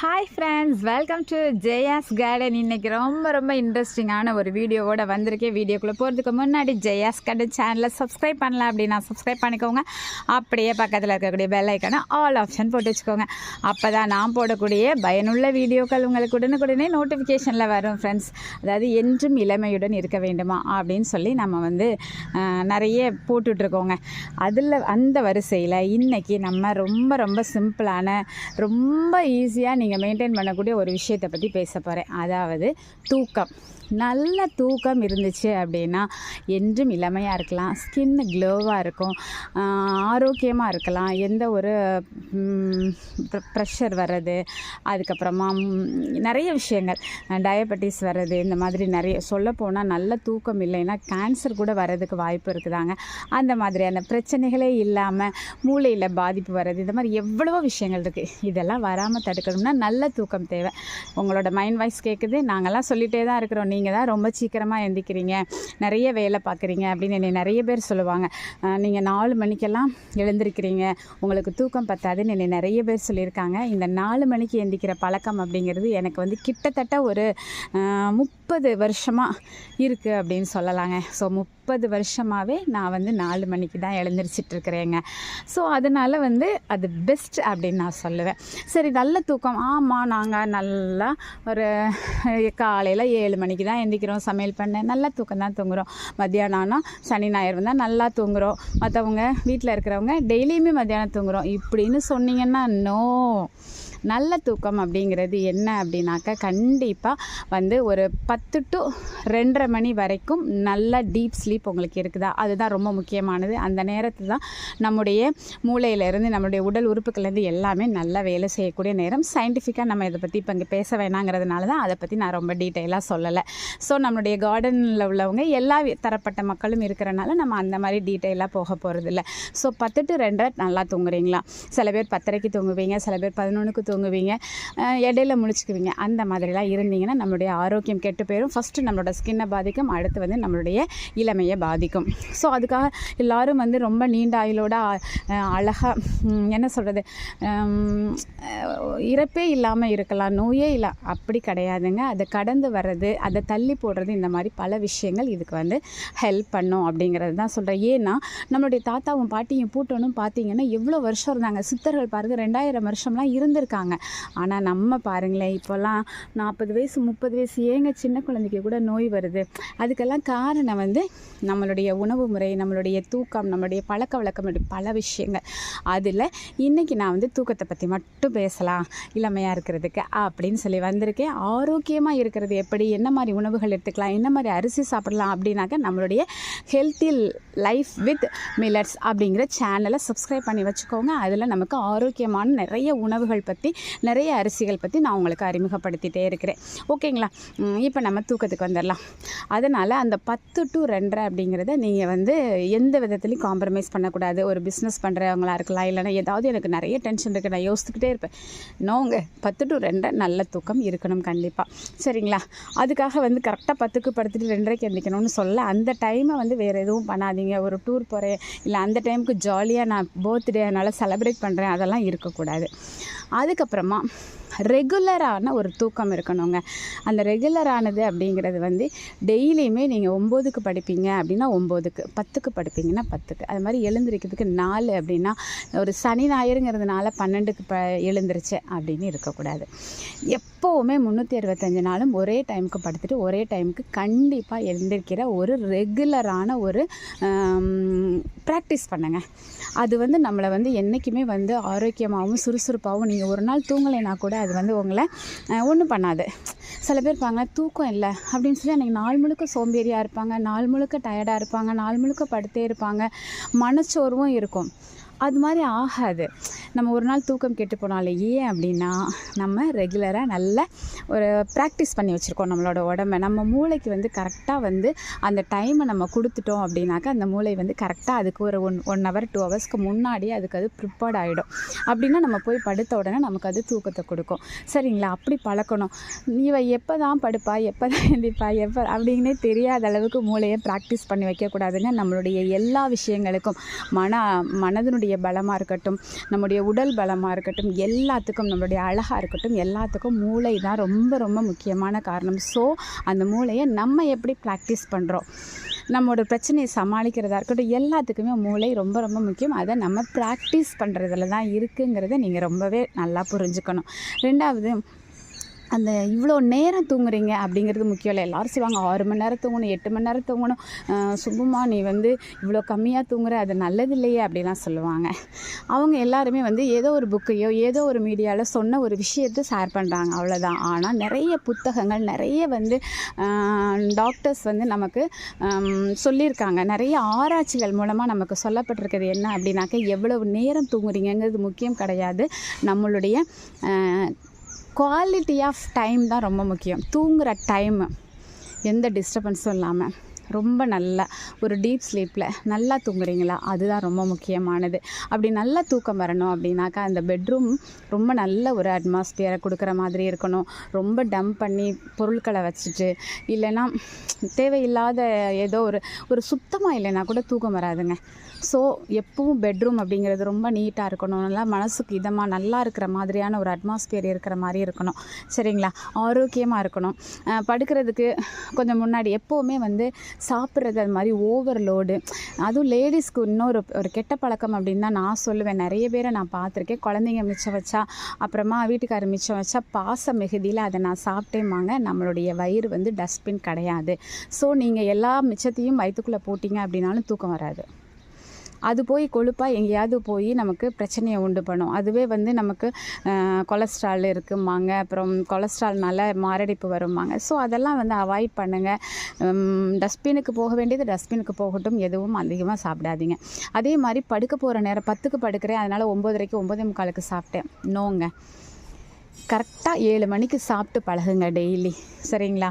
Hi friends welcome to Jaya's garden இன்றைக்கி ரொம்ப ரொம்ப இன்ட்ரெஸ்டிங்கான ஒரு வீடியோவோட வந்திருக்கேன். வீடியோக்குள்ளே போகிறதுக்கு முன்னாடி ஜெயாஸ் கார்டன் சேனலை சப்ஸ்கிரைப் பண்ணல அப்படின்னா சப்ஸ்கிரைப் பண்ணிக்கோங்க. அப்படியே பக்கத்தில் இருக்கக்கூடிய பெல் ஆல் ஆப்ஷன் போட்டு வச்சுக்கோங்க. அப்போ தான் நான் போடக்கூடிய பயனுள்ள வீடியோக்கள் உங்களுக்கு உடனுக்குடனே நோட்டிஃபிகேஷனில் வரும் ஃப்ரெண்ட்ஸ் அதாவது என்றும் இளமையுடன் இருக்க வேண்டுமா அப்படின்னு சொல்லி நம்ம வந்து நிறைய போட்டுட்ருக்கோங்க. அதில் அந்த வரிசையில் இன்றைக்கி நம்ம ரொம்ப ரொம்ப சிம்பிளான ரொம்ப ஈஸியாக நீங்கள் நீங்கள் மெயின்டைன் பண்ணக்கூடிய ஒரு விஷயத்தை பற்றி பேச போகிறேன் அதாவது தூக்கம். நல்ல தூக்கம் இருந்துச்சு அப்படின்னா என்றும் இளமையாக இருக்கலாம். ஸ்கின் க்ளோவாக இருக்கும். ஆரோக்கியமாக இருக்கலாம். எந்த ஒரு ப்ரெஷர் வர்றது அதுக்கப்புறமா நிறைய விஷயங்கள். டயபெட்டிஸ் வர்றது இந்த மாதிரி நிறைய சொல்லப்போனால் நல்ல தூக்கம் இல்லைன்னா கேன்சர் கூட வர்றதுக்கு வாய்ப்பு இருக்குதாங்க. அந்த மாதிரியான பிரச்சனைகளே இல்லாமல் மூளையில் பாதிப்பு வர்றது இந்த மாதிரி எவ்வளவோ விஷயங்கள் இருக்குது இதெல்லாம் வராமல் தடுக்கணும்னா நல்ல தூக்கம் தேவை. உங்களோட மைண்ட் வாய்ஸ் கேட்குது நாங்கள்லாம் சொல்லிகிட்டே தான் இருக்கிறோம். நீங்கள் தான் ரொம்ப சீக்கிரமாக எந்திக்கிறீங்க. நிறைய வேலை பார்க்குறீங்க அப்படின்னு என்னை நிறைய பேர் சொல்லுவாங்க. நீங்கள் நாலு மணிக்கெல்லாம் எழுந்திருக்கிறீங்க. உங்களுக்கு தூக்கம் பத்தாதுன்னு என்னை நிறைய பேர் சொல்லியிருக்காங்க. இந்த நாலு மணிக்கு எந்திக்கிற பழக்கம் அப்படிங்கிறது எனக்கு வந்து கிட்டத்தட்ட ஒரு முப்பது முப்பது வருஷமாக இருக்குது அப்படின்னு சொல்லலாங்க. ஸோ முப்பது வருஷமாகவே நான் வந்து நாலு மணிக்கு தான் எழுந்திரிச்சிட்டு இருக்கிறேங்க. ஸோ அதனால் வந்து அது பெஸ்ட் அப்படின்னு நான் சொல்லுவேன். சரி நல்ல தூக்கம். ஆமாம் நாங்கள் நல்லா ஒரு காலையில் ஏழு மணிக்கு தான் எந்திக்கிறோம் சமையல் பண்ண. நல்லா தூக்கம் தான் தூங்குகிறோம் மத்தியானம் ஆனால் சனி ஞாயிறு வந்தால் நல்லா தூங்குகிறோம் மற்றவங்க வீட்டில் இருக்கிறவங்க டெய்லியுமே மத்தியானம் தூங்குகிறோம் இப்படின்னு சொன்னீங்கன்னா நோ நல்ல தூக்கம் அப்படிங்கிறது என்ன அப்படின்னாக்கா கண்டிப்பாக வந்து ஒரு பத்து டு ரெண்டரை மணி வரைக்கும் நல்ல டீப் ஸ்லீப் உங்களுக்கு இருக்குதா? அதுதான் ரொம்ப முக்கியமானது. அந்த நேரத்தில் தான் நம்முடைய மூளையிலேருந்து நம்மளுடைய உடல் உறுப்புகள்லேருந்து எல்லாமே நல்லா வேலை செய்யக்கூடிய நேரம். சயின்டிஃபிக்காக நம்ம இதை பற்றி இப்போ இங்கே பேச வேணாங்கிறதுனால தான் அதை பற்றி நான் ரொம்ப டீட்டெயிலாக சொல்லலை. ஸோ நம்மளுடைய கார்டனில் உள்ளவங்க எல்லா தரப்பட்ட மக்களும் இருக்கிறனால நம்ம அந்த மாதிரி டீட்டெயிலாக போக போகிறதில்ல ஸோ பத்து டு ரெண்டரை நல்லா தூங்குறீங்களா? சில பேர் பத்தரைக்கு தூங்குவீங்க சில பேர் பதினொன்றுக்கு தூங்குவீங்க. இடையில முழிச்சுக்குவீங்க. அந்த மாதிரிலாம் இருந்தீங்கன்னா நம்மளுடைய ஆரோக்கியம் கெட்டு போயிடும் ஃபஸ்ட்டு நம்மளோட ஸ்கின்னை பாதிக்கும். அடுத்து வந்து நம்மளுடைய இளமையை பாதிக்கும். ஸோ அதுக்காக எல்லாரும் வந்து ரொம்ப நீண்ட ஆயுளோட அழகாக என்ன சொல்கிறது இறப்பே இல்லாமல் இருக்கலாம். நோயே இல்லை அப்படி கிடையாதுங்க. அதை கடந்து வர்றது அதை தள்ளி போடுறது இந்த மாதிரி பல விஷயங்கள் இதுக்கு வந்து ஹெல்ப் பண்ணும் அப்படிங்கிறது தான் சொல்கிறேன் ஏன்னா நம்மளுடைய தாத்தாவும் பாட்டியும் பூட்டனும் பார்த்தீங்கன்னா எவ்வளோ வருஷம் இருந்தாங்க. சித்தர்கள் பாருங்கள் ரெண்டாயிரம் வருஷம்லாம் இருந்திருக்காங்க. ஆனால் நம்ம பாருங்களேன் இப்போல்லாம் நாற்பது வயசு முப்பது வயசு ஏங்க சின்ன குழந்தைக்கு கூட நோய் வருது. அதுக்கெல்லாம் காரணம் வந்து நம்மளுடைய உணவு முறை நம்மளுடைய தூக்கம் நம்மளுடைய பழக்க வழக்கம் பல விஷயங்கள். அதில் இன்றைக்கி நான் வந்து தூக்கத்தை பற்றி மட்டும் பேசலாம். இளமையாக இருக்கிறதுக்கு அப்படின்னு சொல்லி வந்திருக்கேன். ஆரோக்கியமாக இருக்கிறது எப்படி என்ன மாதிரி உணவுகள் எடுத்துக்கலாம் என்ன மாதிரி அரிசி சாப்பிடலாம் அப்படின்னாக்க நம்மளுடைய ஹெல்த்தி லைஃப் வித் மில்லட்ஸ் அப்படிங்கிற சேனலை சப்ஸ்கிரைப் பண்ணி வச்சுக்கோங்க. அதில் நமக்கு ஆரோக்கியமான நிறைய உணவுகள் பற்றி நிறைய அரிசிகள் பற்றி நான் உங்களுக்கு அறிமுகப்படுத்திட்டே இருக்கிறேன். ஓகேங்களா? இப்போ நம்ம தூக்கத்துக்கு வந்துடலாம். அதனால் அந்த பத்து டு ரெண்டரை அப்படிங்கிறத நீங்கள் வந்து எந்த விதத்துலையும் காம்ப்ரமைஸ் பண்ணக்கூடாது. ஒரு பிஸ்னஸ் பண்ணுறவங்களா இருக்கலாம் இல்லைன்னா ஏதாவது எனக்கு நிறைய டென்ஷன் இருக்குது நான் யோசித்துக்கிட்டே இருப்பேன். நோங்க பத்து டு ரெண்டரை நல்ல தூக்கம் இருக்கணும் கண்டிப்பாக சரிங்களா? அதுக்காக வந்து கரெக்டாக பத்துக்கு படுத்துட்டு ரெண்டரைக்கு எந்திக்கணும்னு சொல்ல அந்த டைமை வந்து வேறு எதுவும் பண்ணாதீங்க. ஒரு டூர் போகிறேன் இல்லை அந்த டைமுக்கு ஜாலியாக நான் பர்த்டே அதனால் செலப்ரேட் பண்ணுறேன் அதெல்லாம் இருக்கக்கூடாது. அதுக்கப்புறமா ரெகுலரான ஒரு தூக்கம் இருக்கணுங்க. அந்த ரெகுலரானது அப்படிங்கிறது வந்து டெய்லியுமே நீங்கள் ஒம்போதுக்கு படிப்பீங்க அப்படின்னா ஒம்போதுக்கு பத்துக்கு படிப்பீங்கன்னா பத்துக்கு. அது மாதிரி எழுந்திருக்கிறதுக்கு நாலு அப்படின்னா ஒரு சனி ஞாயிறுங்கிறதுனால பன்னெண்டுக்கு ப எழுந்திருச்சு அப்படின்னு இருக்கக்கூடாது. எப்போவுமே முந்நூற்றி அறுபத்தஞ்சு நாளும் ஒரே டைமுக்கு படுத்துட்டு ஒரே டைமுக்கு கண்டிப்பாக எழுந்திருக்கிற ஒரு ரெகுலரான ஒரு ப்ராக்டிஸ் பண்ணுங்க. அது வந்து நம்மளை வந்து என்றைக்குமே வந்து ஆரோக்கியமாகவும் சுறுசுறுப்பாகவும் நீங்கள் ஒரு நாள் தூங்கலைன்னா கூட அது வந்து உங்களை ஒன்றும் பண்ணாது. சில பேர் இருப்பாங்க தூக்கம் இல்லை அப்படின்னு சொல்லி அன்றைக்கி நாள் முழுக்க சோம்பேறியாக இருப்பாங்க நாள் முழுக்க டயர்டாக இருப்பாங்க நாள் முழுக்க படுத்தே இருப்பாங்க மனச்சோர்வும் இருக்கும். அது மாதிரி ஆகாது. நம்ம ஒரு நாள் தூக்கம் கெட்டு போனாலே ஏன் அப்படின்னா நம்ம ரெகுலராக நல்ல ஒரு ப்ராக்டிஸ் பண்ணி வச்சுருக்கோம் நம்மளோட உடம்ப. நம்ம மூளைக்கு வந்து கரெக்டாக வந்து அந்த டைமை நம்ம கொடுத்துட்டோம் அப்படின்னாக்கா அந்த மூளை வந்து கரெக்டாக அதுக்கு ஒரு ஒன் ஒன் ஹவர் டூ ஹவர்ஸ்க்கு முன்னாடி அதுக்கு அது ப்ரிப்பேர்ட் ஆகிடும் அப்படின்னா நம்ம போய் படுத்த உடனே நமக்கு அது தூக்கத்தை கொடுக்கும். சரிங்களா? அப்படி பழக்கணும். இவ எப்போ தான் படுப்பா? எப்போ தான் எழுந்திப்பா எப்போ அப்படின்னே தெரியாத அளவுக்கு மூளையை ப்ராக்டிஸ் பண்ணி வைக்கக்கூடாதுங்க. நம்மளுடைய எல்லா விஷயங்களுக்கும் மன மனதனுடைய மனதுடைய பலமாக இருக்கட்டும் நம்முடைய உடல் பலமாக இருக்கட்டும் எல்லாத்துக்கும் நம்மளுடைய அழகாக இருக்கட்டும் எல்லாத்துக்கும் மூளை தான் ரொம்ப ரொம்ப முக்கியமான காரணம். ஸோ அந்த மூளையை நம்ம எப்படி ப்ராக்டிஸ் பண்ணுறோம் நம்மளோட பிரச்சனையை சமாளிக்கிறதா இருக்கட்டும் எல்லாத்துக்குமே மூளை ரொம்ப ரொம்ப முக்கியம். அதை நம்ம ப்ராக்டிஸ் பண்ணுறதுல தான் இருக்குங்கிறத நீங்கள் ரொம்பவே நல்லா புரிஞ்சுக்கணும். ரெண்டாவது அந்த இவ்வளோ நேரம் தூங்குறீங்க அப்படிங்கிறது முக்கியம் இல்லை. எல்லோரும் செய்வாங்க. ஆறு மணி நேரம் தூங்கணும் எட்டு மணி நேரம் தூங்கணும். சும்மா நீ வந்து இவ்வளோ கம்மியாக தூங்குற அது நல்லது இல்லையே அப்படிலாம் சொல்லுவாங்க. அவங்க எல்லாருமே வந்து ஏதோ ஒரு புக்கையோ ஏதோ ஒரு மீடியாவில் சொன்ன ஒரு விஷயத்தை ஷேர் பண்ணுறாங்க அவ்வளோதான் ஆனால் நிறைய புத்தகங்கள் நிறைய வந்து டாக்டர்ஸ் வந்து நமக்கு சொல்லியிருக்காங்க. நிறைய ஆராய்ச்சிகள் மூலமாக நமக்கு சொல்லப்பட்டிருக்கிறது என்ன அப்படின்னாக்க எவ்வளவு நேரம் தூங்குறீங்கங்கிறது முக்கியம் கிடையாது. நம்மளுடைய குவாலிட்டி ஆஃப் டைம் தான் ரொம்ப முக்கியம். தூங்குகிற டைமு எந்த டிஸ்டர்பன்ஸும் இல்லாமல் ரொம்ப நல்லா ஒரு டீப் ஸ்லீப்பில் நல்லா தூங்குறீங்களா? அதுதான் ரொம்ப முக்கியமானது. அப்படி நல்லா தூக்கம் வரணும் அப்படின்னாக்கா அந்த பெட்ரூம் ரொம்ப நல்ல ஒரு அட்மாஸ்பியரை கொடுக்குற மாதிரி இருக்கணும். ரொம்ப டம் பண்ணி பொருட்களை வச்சுட்டு இல்லைன்னா தேவையில்லாத ஏதோ ஒரு ஒரு சுத்தமாக இல்லைன்னா கூட தூக்கம் வராதுங்க. ஸோ எப்பவும் பெட்ரூம் அப்படிங்கிறது ரொம்ப நீட்டாக இருக்கணும். நல்லா மனசுக்கு இதமாக நல்லா இருக்கிற மாதிரியான ஒரு அட்மாஸ்பியர் இருக்கிற மாதிரி இருக்கணும். சரிங்களா? ஆரோக்கியமாக இருக்கணும். படுக்கிறதுக்கு கொஞ்சம் முன்னாடி எப்போவுமே வந்து சாப்பிட்றது அது மாதிரி ஓவர்லோடு அதுவும் லேடிஸ்க்கு இன்னொரு ஒரு கெட்ட பழக்கம் அப்படின்னு தான் நான் சொல்லுவேன். நிறைய பேரை நான் பார்த்துருக்கேன். குழந்தைங்க மிச்சம் வச்சா அப்புறமா வீட்டுக்காரர் மிச்சம் வச்சா பாச மிகுதியில் அதை நான் சாப்பிட்டேமாங்க நம்மளுடைய வயிறு வந்து டஸ்ட்பின் கிடையாது. ஸோ நீங்கள் எல்லா மிச்சத்தையும் வயிற்றுக்குள்ளே போட்டிங்க அப்படின்னாலும் தூக்கம் வராது. அது போய் கொழுப்பாக எங்கேயாவது போய் நமக்கு பிரச்சனையை உண்டு பண்ணும். அதுவே வந்து நமக்கு கொலஸ்ட்ரால் இருக்குமாங்க அப்புறம் கொலஸ்ட்ரால்னால மாரடைப்பு வருமாங்க ஸோ அதெல்லாம் வந்து அவாய்ட் பண்ணுங்கள் டஸ்ட்பினுக்கு போக வேண்டியது டஸ்ட்பினுக்கு போகட்டும். எதுவும் அதிகமாக சாப்பிடாதீங்க. அதே மாதிரி படுக்க போகிற நேரம் பத்துக்கு படுக்கிறேன். அதனால் ஒம்போதரைக்கு ஒம்பதே முக்காலுக்கு சாப்பிட்டேன். நோங்க. கரெக்டாக ஏழு மணிக்கு சாப்பிட்டு பழகுங்க டெய்லி. சரிங்களா?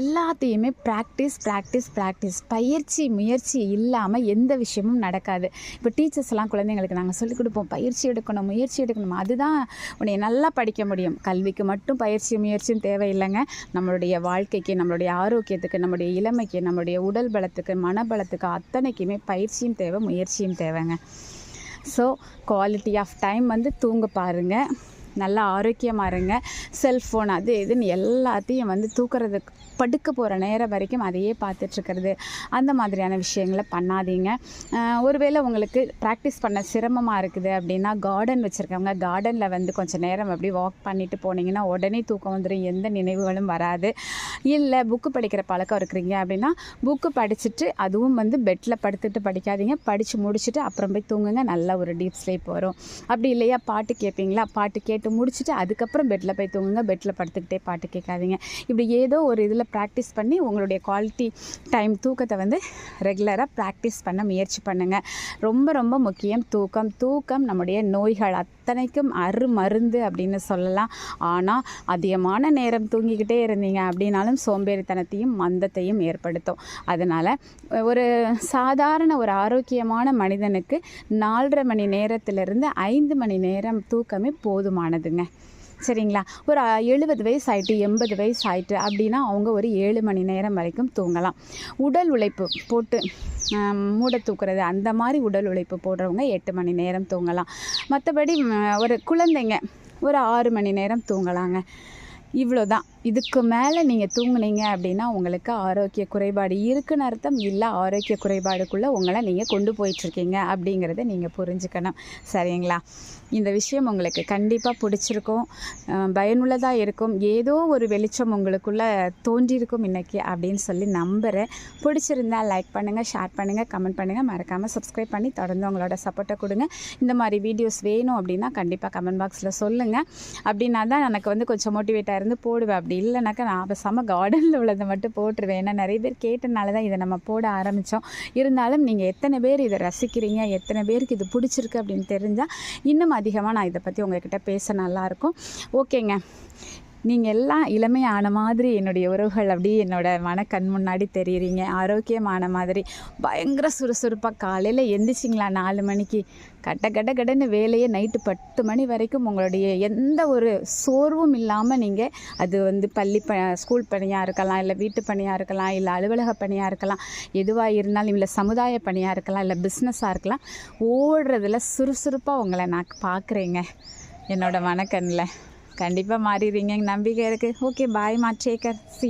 எல்லாத்தையுமே ப்ராக்டிஸ் ப்ராக்டிஸ் ப்ராக்டிஸ் பயிற்சி முயற்சி இல்லாமல் எந்த விஷயமும் நடக்காது. இப்போ டீச்சர்ஸ்லாம் குழந்தைங்களுக்கு நாங்கள் சொல்லிக் கொடுப்போம் பயிற்சி எடுக்கணும் முயற்சி எடுக்கணும் அதுதான் உன்னை நல்லா படிக்க முடியும். கல்விக்கு மட்டும் பயிற்சி முயற்சியும் தேவையில்லைங்க. நம்மளுடைய வாழ்க்கைக்கு நம்மளுடைய ஆரோக்கியத்துக்கு நம்மளுடைய இளமைக்கு நம்மளுடைய உடல் பலத்துக்கு மனபலத்துக்கு அத்தனைக்குமே பயிற்சியும் தேவை முயற்சியும் தேவைங்க. ஸோ குவாலிட்டி ஆஃப் டைம் வந்து தூங்க பாருங்கள் நல்லா ஆரோக்கியமாக இருங்க. செல்ஃபோன் அது இதுன்னு எல்லாத்தையும் வந்து தூக்கிறதுக்கு படுக்க போகிற நேரம் வரைக்கும் அதையே பார்த்துட்ருக்கிறது. அந்த மாதிரியான விஷயங்களை பண்ணாதீங்க. ஒருவேளை உங்களுக்கு ப்ராக்டிஸ் பண்ண சிரமமாக இருக்குது அப்படின்னா கார்டன் வச்சுருக்கவங்க கார்டனில் வந்து கொஞ்சம் நேரம் அப்படி வாக் பண்ணிட்டு போனீங்கன்னா உடனே தூக்கம் வந்துடும் எந்த நினைவுகளும் வராது. இல்லை புக்கு படிக்கிற பழக்கம் இருக்கிறீங்க அப்படின்னா புக்கு படிச்சுட்டு அதுவும் வந்து பெட்டில் படுத்துட்டு படிக்காதீங்க. படித்து முடிச்சுட்டு அப்புறம் போய் தூங்குங்க. நல்ல ஒரு டீப் ஸ்லீப் வரும். அப்படி இல்லையா? பாட்டு கேட்பீங்களா பாட்டு கேட்டு முடிச்சுட்டு அதுக்கப்புறம் பெட்டில் போய் தூங்குங்க. பெட்டில் படுத்துக்கிட்டே பாட்டு கேட்காதீங்க. இப்படி ஏதோ ஒரு இதில் ப்ராக்டிஸ் பண்ணி உங்களுடைய குவாலிட்டி டைம் தூக்கத்தை வந்து ரெகுலராக ப்ராக்டிஸ் பண்ண முயற்சி பண்ணுங்கள் ரொம்ப ரொம்ப முக்கியம் தூக்கம். தூக்கம் நம்முடைய நோய்கள் அத்தனைக்கும் அருமருந்து அப்படின்னு சொல்லலாம். ஆனால் அதிகமான நேரம் தூங்கிக்கிட்டே இருந்தீங்க அப்படின்னாலும் சோம்பேறித்தனத்தையும் மந்தத்தையும் ஏற்படுத்தும். அதனால் ஒரு சாதாரண ஒரு ஆரோக்கியமான மனிதனுக்கு நாலரை மணி நேரத்திலிருந்து ஐந்து மணி நேரம் தூக்கமே ஆனதுங்க. சரிங்களா? ஒரு எழுபது வயசு ஆயிட்டு எண்பது வயசு ஆயிட்டு அப்படின்னா அவங்க ஒரு ஏழு மணி நேரம் வரைக்கும் தூங்கலாம். உடல் உழைப்பு போட்டு மூட தூக்குறது அந்த மாதிரி உடல் உழைப்பு போடுறவங்க எட்டு மணி நேரம் தூங்கலாம். மற்றபடி ஒரு குழந்தைங்க ஒரு ஆறு மணி நேரம் தூங்கலாங்க. இவ்வளோ தான் இதுக்கு மேலே நீங்கள் தூங்குனீங்க அப்படின்னா உங்களுக்கு ஆரோக்கிய குறைபாடு இருக்குன்னு அர்த்தம். இல்லை ஆரோக்கிய குறைபாடுக்குள்ளே உங்களை நீங்கள் கொண்டு போயிட்டுருக்கீங்க அப்படிங்கிறத நீங்கள் புரிஞ்சுக்கணும். சரிங்களா? இந்த விஷயம் உங்களுக்கு கண்டிப்பாக பிடிச்சிருக்கும். பயனுள்ளதாக இருக்கும். ஏதோ ஒரு வெளிச்சம் உங்களுக்குள்ளே தோன்றியிருக்கும் இன்னைக்கு அப்படின்னு சொல்லி நம்புகிறேன் பிடிச்சிருந்தா லைக் பண்ணுங்கள் ஷேர் பண்ணுங்கள் கமெண்ட் பண்ணுங்கள் மறக்காமல் சப்ஸ்கிரைப் பண்ணி தொடர்ந்து உங்களோட சப்போர்ட்டை கொடுங்க. இந்த மாதிரி வீடியோஸ் வேணும் அப்படின்னா கண்டிப்பாக கமெண்ட் பாக்ஸில் சொல்லுங்கள் அப்படின்னா தான் எனக்கு வந்து கொஞ்சம் மோட்டிவேட்டாக இருந்து போடுவேன் அப்படி இல்லைனாக்கா நான் பேசாமல் கார்டனில் உள்ளதை மட்டும் போட்டுருவேன். ஏன்னா நிறைய பேர் கேட்டனால தான் இதை நம்ம போட ஆரம்பித்தோம் இருந்தாலும் நீங்கள் எத்தனை பேர் இதை ரசிக்கிறீங்க? எத்தனை பேருக்கு இது பிடிச்சிருக்கு அப்படின்னு தெரிஞ்சால் இன்னும் அதிகமாக நான் இதை பற்றி உங்ககிட்ட பேச நல்லாயிருக்கும் ஓகேங்க. நீங்கள் எல்லாம் இளமையான மாதிரி என்னுடைய உறவுகள் அப்படியே என்னோட மனக்கண் முன்னாடி தெரியுறீங்க. ஆரோக்கியமான மாதிரி. பயங்கர சுறுசுறுப்பாக காலையில் எந்திரிச்சிங்களா? நாலு மணிக்கு. கட்ட கட்ட கடன்னு வேலையை நைட்டு பத்து மணி வரைக்கும் உங்களுடைய எந்த ஒரு சோர்வும் இல்லாமல் நீங்கள் அது வந்து பள்ளி ப ஸ்கூல் பணியாக இருக்கலாம் இல்லை வீட்டு பணியாக இருக்கலாம் இல்லை அலுவலக பணியாக இருக்கலாம் எதுவாக இருந்தாலும் இல்லை சமுதாய பணியாக இருக்கலாம் இல்லை பிஸ்னஸாக இருக்கலாம் ஓடுறதுல சுறுசுறுப்பாக உங்களை நான் பார்க்குறேங்க என்னோடய மனக்கண்ணில். கண்டிப்பாக மாறிடுவீங்க நம்பிக்கை இருக்குது ஓகே பாய் மா டேக்கர் சி